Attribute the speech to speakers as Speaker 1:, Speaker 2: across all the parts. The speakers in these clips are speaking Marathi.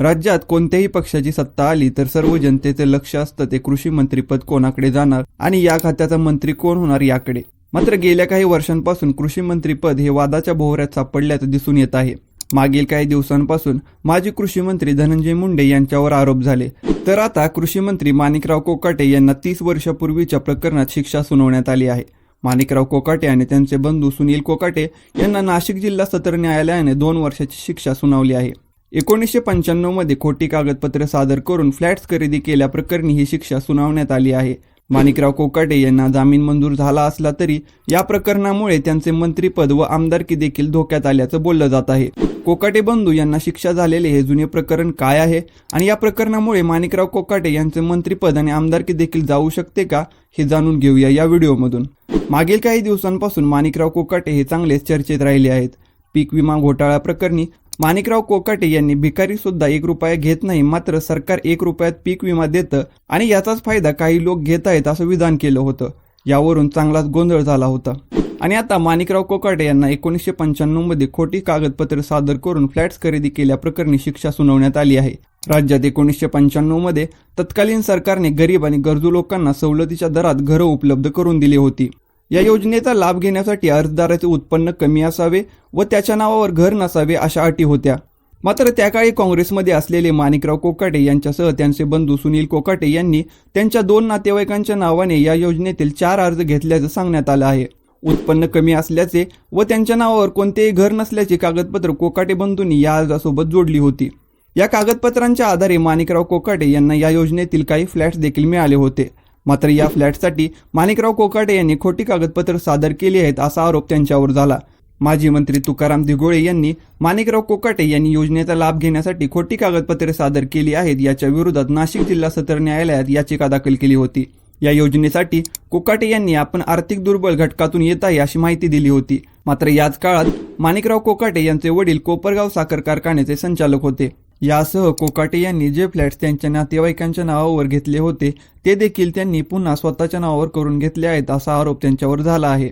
Speaker 1: राज्यात कोणत्याही पक्षाची सत्ता आली तर सर्व जनतेचे लक्ष असतं ते कृषी मंत्रीपद कोणाकडे जाणार आणि या खात्याचा मंत्री कोण होणार याकडे. मात्र गेल्या काही वर्षांपासून कृषी मंत्रीपद हे वादाच्या भोवऱ्यात सापडल्याचं दिसून येत आहे. मागील काही दिवसांपासून माजी कृषी मंत्री धनंजय मुंडे यांच्यावर आरोप झाले. तर आता कृषी मंत्री माणिकराव कोकाटे यांना तीस वर्षापूर्वीच्या प्रकरणात शिक्षा सुनावण्यात आली आहे. माणिकराव कोकाटे आणि त्यांचे बंधू सुनील कोकाटे यांना नाशिक जिल्हा सत्र न्यायालयाने दोन वर्षाची शिक्षा सुनावली आहे. एकोणीसशे पंच्याण्णवमध्ये खोटी कागदपत्रे सादर करून फ्लॅट्स खरेदी केल्याप्रकरणी ही शिक्षा सुनावण्यात आली आहे. माणिकराव कोकाटे यांना जामीन मंजूर झाला असला तरी या प्रकरणामुळे त्यांचे मंत्रीपद व आमदारकी देखील धोक्यात आल्याचं बोललं जात आहे. कोकाटे बंधू यांना शिक्षा झालेले हे जुने प्रकरण काय आहे? आणि या प्रकरणामुळे माणिकराव कोकाटे यांचे मंत्रीपद आणि आमदारकी देखील जाऊ शकते का? हे जाणून घेऊया या व्हिडिओमधून. मागील काही दिवसांपासून माणिकराव कोकाटे हे चांगलेच चर्चेत राहिले आहेत. पीक विमा घोटाळा प्रकरणी माणिकराव कोकाटे यांनी भिकारी सुद्धा एक रुपया घेत नाही मात्र सरकार एक रुपयात पीक विमा देतं आणि याचाच फायदा काही लोक घेत आहेत असं विधान केलं होतं. यावरून चांगलाच गोंधळ झाला होता. आणि आता माणिकराव कोकाटे यांना एकोणीसशे पंच्याण्णवमध्ये खोटी कागदपत्रे सादर करून फ्लॅट्स खरेदी केल्याप्रकरणी शिक्षा सुनावण्यात आली आहे. राज्यात एकोणीसशे पंच्याण्णवमध्ये तत्कालीन सरकारने गरीब आणि गरजू लोकांना सवलतीच्या दरात घरं उपलब्ध करून दिली होती. या योजनेचा लाभ घेण्यासाठी अर्जदाराचे उत्पन्न कमी असावे व त्याच्या नावावर घर नसावे अशा अटी होत्या. मात्र त्या काळी काँग्रेसमध्ये असलेले माणिकराव कोकाटे यांच्यासह त्यांचे बंधू सुनील कोकाटे यांनी त्यांच्या दोन नातेवाईकांच्या नावाने या योजनेतील चार अर्ज घेतल्याचं सांगण्यात आलं आहे. उत्पन्न कमी असल्याचे व त्यांच्या नावावर कोणतेही घर नसल्याचे कागदपत्र कोकाटे बंधूंनी या अर्जासोबत जोडली होती. या कागदपत्रांच्या आधारे माणिकराव कोकाटे यांना या योजनेतील काही फ्लॅट्स देखील मिळाले होते. मात्र या फ्लॅटसाठी माणिकराव कोकाटे यांनी खोटी कागदपत्र सादर केली आहेत असा आरोप त्यांच्यावर झाला. माजी मंत्री तुकाराम दिगोळे यांनी माणिकराव कोकाटे यांनी योजनेचा लाभ घेण्यासाठी खोटी कागदपत्रे सादर केली आहेत याच्या विरोधात नाशिक जिल्हा सत्र न्यायालयात याचिका दाखल केली होती. या योजनेसाठी कोकाटे यांनी आपण आर्थिक दुर्बल घटकातून येत आहे अशी माहिती दिली होती. मात्र याच काळात माणिकराव कोकाटे यांचे वडील कोपरगाव साखर कारखान्याचे संचालक होते. यासह कोकाटे यांनी जे फ्लॅट्स त्यांच्या नातेवाईकांच्या नावावर घेतले होते ते देखील त्यांनी पुन्हा स्वतःच्या नावावर करून घेतले आहेत असा आरोप त्यांच्यावर झाला आहे.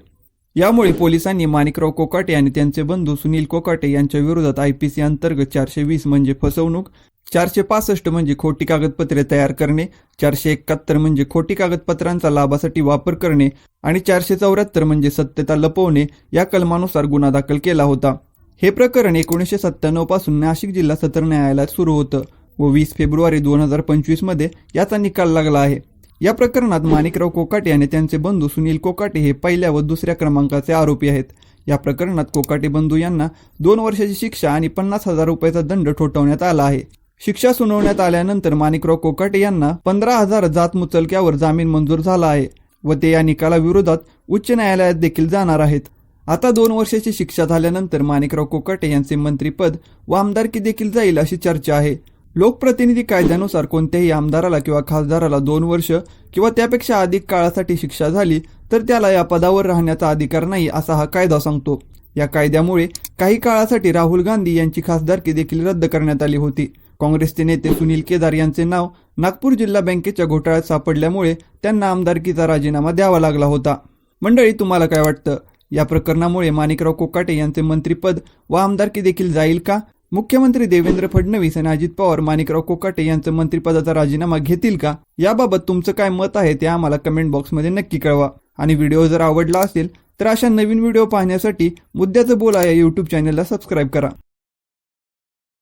Speaker 1: यामुळे पोलिसांनी माणिकराव कोकाटे आणि त्यांचे बंधू सुनील कोकाटे यांच्या विरोधात आयपीसी अंतर्गत चारशे वीस म्हणजे फसवणूक चारशे पासष्ट म्हणजे खोटी कागदपत्रे तयार करणे चारशे एकाहत्तर म्हणजे खोटी कागदपत्रांचा लाभासाठी वापर करणे आणि चारशे चौऱ्याहत्तर म्हणजे सत्यता लपवणे या कलमानुसार गुन्हा दाखल केला होता. हे प्रकरण एकोणीसशे सत्त्याण्णवपासून नाशिक जिल्हा सत्र न्यायालयात सुरू होतं व वीस फेब्रुवारी दोन हजार पंचवीसमध्ये याचा निकाल लागला आहे. या प्रकरणात माणिकराव कोकाटे आणि त्यांचे बंधू सुनील कोकाटे हे पहिल्या व दुसऱ्या क्रमांकाचे आरोपी आहेत. या प्रकरणात कोकाटे बंधू यांना दोन वर्षाची शिक्षा आणि पन्नास हजार रुपयाचा दंड ठोठावण्यात आला आहे. शिक्षा सुनावण्यात आल्यानंतर माणिकराव कोकाटे यांना पंधरा हजार जात मुचलक्यावर जामीन मंजूर झाला आहे व ते या निकालाविरोधात उच्च न्यायालयात देखील जाणार आहेत. आता दोन वर्षाची शिक्षा झाल्यानंतर माणिकराव कोकाटे यांचे मंत्रीपद व आमदारकी देखील जाईल अशी चर्चा आहे. लोकप्रतिनिधी कायद्यानुसार कोणत्याही आमदाराला किंवा खासदाराला दोन वर्ष किंवा त्यापेक्षा अधिक काळासाठी शिक्षा झाली तर त्याला या पदावर राहण्याचा अधिकार नाही असा हा कायदा सांगतो. या कायद्यामुळे काही काळासाठी राहुल गांधी यांची खासदारकी देखील रद्द करण्यात आली होती. काँग्रेसचे नेते सुनील केदार यांचे नाव नागपूर जिल्हा बँकेच्या घोटाळ्यात सापडल्यामुळे त्यांना आमदारकीचा राजीनामा द्यावा लागला होता. मंडळी तुम्हाला काय वाटतं? या प्रकरणामुळे माणिकराव कोकाटे यांचे मंत्रीपद व आमदारकी देखील जाईल का? मुख्यमंत्री देवेंद्र फडणवीस आणि अजित पवार माणिकराव कोकाटे यांचं मंत्रिपदाचा राजीनामा घेतील का? याबाबत तुमचं काय मत आहे ते आम्हाला कमेंट बॉक्समध्ये नक्की कळवा. आणि व्हिडिओ जर आवडला असेल तर अशा नवीन व्हिडिओ पाहण्यासाठी मुद्द्याचं बोला या यूट्यूब चॅनलला सबस्क्राईब करा.